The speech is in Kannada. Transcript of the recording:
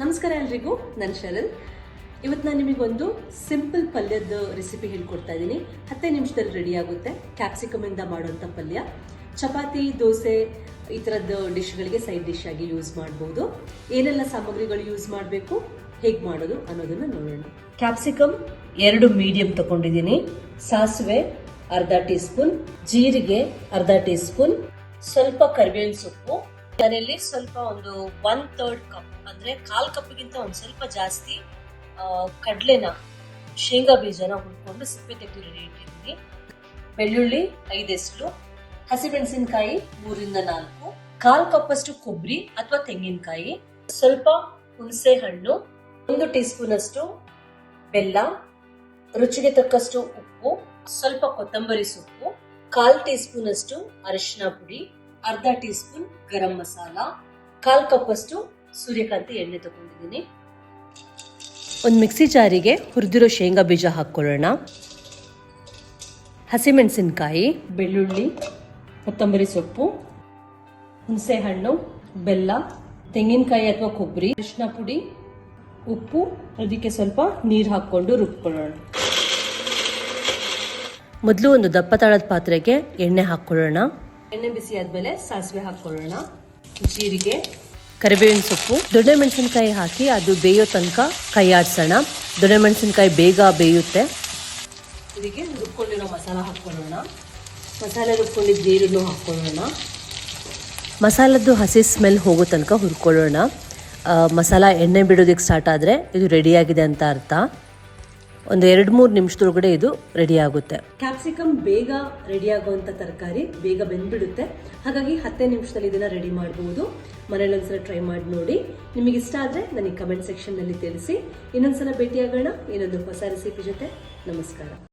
ನಮಸ್ಕಾರ ಎಲ್ರಿಗೂ, ನಾನು ಶರಣ್. ಇವತ್ತು ನಾನು ನಿಮಗೊಂದು ಸಿಂಪಲ್ ಪಲ್ಯದ ರೆಸಿಪಿ ಹೇಳ್ಕೊಡ್ತಾ ಇದ್ದೀನಿ. ಹತ್ತೇ ನಿಮಿಷದಲ್ಲಿ ರೆಡಿ ಆಗುತ್ತೆ. ಕ್ಯಾಪ್ಸಿಕಮ್ ಇಂದ ಮಾಡುವಂಥ ಪಲ್ಯ. ಚಪಾತಿ, ದೋಸೆ, ಈ ಥರದ ಡಿಶ್ಗಳಿಗೆ ಸೈಡ್ ಡಿಶ್ ಆಗಿ ಯೂಸ್ ಮಾಡ್ಬೋದು. ಏನೆಲ್ಲ ಸಾಮಗ್ರಿಗಳು ಯೂಸ್ ಮಾಡಬೇಕು, ಹೇಗೆ ಮಾಡೋದು ಅನ್ನೋದನ್ನು ನೋಡೋಣ. ಕ್ಯಾಪ್ಸಿಕಮ್ ಎರಡು ಮೀಡಿಯಮ್ ತಗೊಂಡಿದ್ದೀನಿ. ಸಾಸಿವೆ, ಅರ್ಧ ಟೀ ಸ್ಪೂನ್ ಜೀರಿಗೆ, ಅರ್ಧ ಟೀ ಸ್ಪೂನ್ ಸ್ವಲ್ಪ ಕರಿಬೇವಿನ ಸೊಪ್ಪು. ನಾನಿಲ್ಲಿ ಸ್ವಲ್ಪ ಒಂದು ಒನ್ ಥರ್ಡ್ ಕಪ್ ಅಂದ್ರೆ ಕಾಲ್ ಕಪ್ಗಿಂತ ಒಂದು ಸ್ವಲ್ಪ ಜಾಸ್ತಿ ಕಡಲೆನ, ಶೇಂಗಾ ಬೀಜನ ಹುಡ್ಕೊಂಡು ಸಿಪ್ಪೆ ತೆಗೆದು ರೆಡಿ ಇಟ್ಟಿದ್ದೀನಿ ಬೆಳ್ಳುಳ್ಳಿ ಐದೆಷ್ಟು ಹಸಿಮೆಣಸಿನಕಾಯಿ ಮೂರಿಂದ ನಾಲ್ಕು, ಕಾಲ್ ಕಪ್ಪಷ್ಟು ಕೊಬ್ಬರಿ ಅಥವಾ ತೆಂಗಿನಕಾಯಿ, ಸ್ವಲ್ಪ ಹುಣಸೆ ಹಣ್ಣು, ಒಂದು ಟೀ ಅಷ್ಟು ಬೆಲ್ಲ, ರುಚಿಗೆ ತಕ್ಕಷ್ಟು ಉಪ್ಪು, ಸ್ವಲ್ಪ ಕೊತ್ತಂಬರಿ ಸೊಪ್ಪು, ಕಾಲ್ ಟೀ ಸ್ಪೂನ್ ಅಷ್ಟು ಅರಿಶಿನ ಪುಡಿ ಅರ್ಧ ಟೀ ಸ್ಪೂನ್ ಗರಂ ಮಸಾಲ, ಕಾಲು ಕಪ್ಪಷ್ಟು ಸೂರ್ಯಕಾಂತಿ ಎಣ್ಣೆ ತಗೊಂಡಿದ್ದೀನಿ. ಒಂದು ಮಿಕ್ಸಿ ಜಾರಿಗೆ ಹುರಿದಿರೋ ಶೇಂಗಾ ಬೀಜ ಹಾಕ್ಕೊಳ್ಳೋಣ. ಹಸಿಮೆಣಸಿನ್ಕಾಯಿ, ಬೆಳ್ಳುಳ್ಳಿ, ಕೊತ್ತಂಬರಿ ಸೊಪ್ಪು, ಹುಣಸೆಹಣ್ಣು, ಬೆಲ್ಲ, ತೆಂಗಿನಕಾಯಿ ಅಥವಾ ಕೊಬ್ಬರಿ ಅರಿಶಿನ ಪುಡಿ, ಉಪ್ಪು, ಅದಕ್ಕೆ ಸ್ವಲ್ಪ ನೀರು ಹಾಕ್ಕೊಂಡು ರುಬ್ಕೊಳ್ಳೋಣ. ಮೊದಲು ಒಂದು ದಪ್ಪ ತಾಳದ ಪಾತ್ರೆಗೆ ಎಣ್ಣೆ ಹಾಕ್ಕೊಳ್ಳೋಣ. ಎಣ್ಣೆ ಬಿಸಿ ಆದ್ಮೇಲೆ ಸಾಸಿವೆ ಹಾಕ್ಕೊಳ್ಳೋಣ ಜೀರಿಗೆ ಕರಿಬೇವಿನ ಸೊಪ್ಪು ದೊಡ್ಡ ಮೆಣಸಿನಕಾಯಿ ಹಾಕಿ ಅದು ಬೇಯೋ ತನಕ ಕೈ ಆಡ್ಸೋಣ ದೊಡ್ಡ ಮೆಣಸಿನಕಾಯಿ ಬೇಗ ಬೇಯುತ್ತೆ. ಇದಕ್ಕೆ ರುಬ್ಕೊಂಡಿರೋ ಮಸಾಲ ಹಾಕ್ಕೊಳ್ಳೋಣ ಮಸಾಲೆ ರುಬ್ಕೊಂಡಿದ್ದ ನೀರನ್ನು ಹಾಕ್ಕೊಳ್ಳೋಣ ಮಸಾಲದ್ದು ಹಸಿ ಸ್ಮೆಲ್ ಹೋಗೋ ತನಕ ಹುರ್ಕೊಳ್ಳೋಣ. ಮಸಾಲ ಎಣ್ಣೆ ಬಿಡೋದಕ್ಕೆ ಸ್ಟಾರ್ಟ್ ಆದರೆ ಇದು ರೆಡಿಯಾಗಿದೆ ಅಂತ ಅರ್ಥ. ಒಂದು ಎರಡು ಮೂರು ನಿಮಿಷದೊಳಗಡೆ ಇದು ರೆಡಿ ಆಗುತ್ತೆ. ಕ್ಯಾಪ್ಸಿಕಮ್ ಬೇಗ ರೆಡಿ ಆಗುವಂಥ ತರಕಾರಿ ಬೇಗ ಬೆಂದ್ಬಿಡುತ್ತೆ. ಹಾಗಾಗಿ ಹತ್ತೇ ನಿಮಿಷದಲ್ಲಿ ಇದನ್ನ ರೆಡಿ ಮಾಡಬಹುದು ಮನೇಲಿ ಒಂದ್ಸಲ ಟ್ರೈ ಮಾಡಿ ನೋಡಿ. ನಿಮಗೆ ಇಷ್ಟ ಆದರೆ ನನಗೆ ಕಮೆಂಟ್ ಸೆಕ್ಷನ್ನಲ್ಲಿ ತಿಳಿಸಿ. ಇನ್ನೊಂದ್ಸಲ ಭೇಟಿಯಾಗೋಣ. ಇನ್ನೊಂದು ಹೊಸ ರೆಸಿಪಿ ಜೊತೆ. ನಮಸ್ಕಾರ.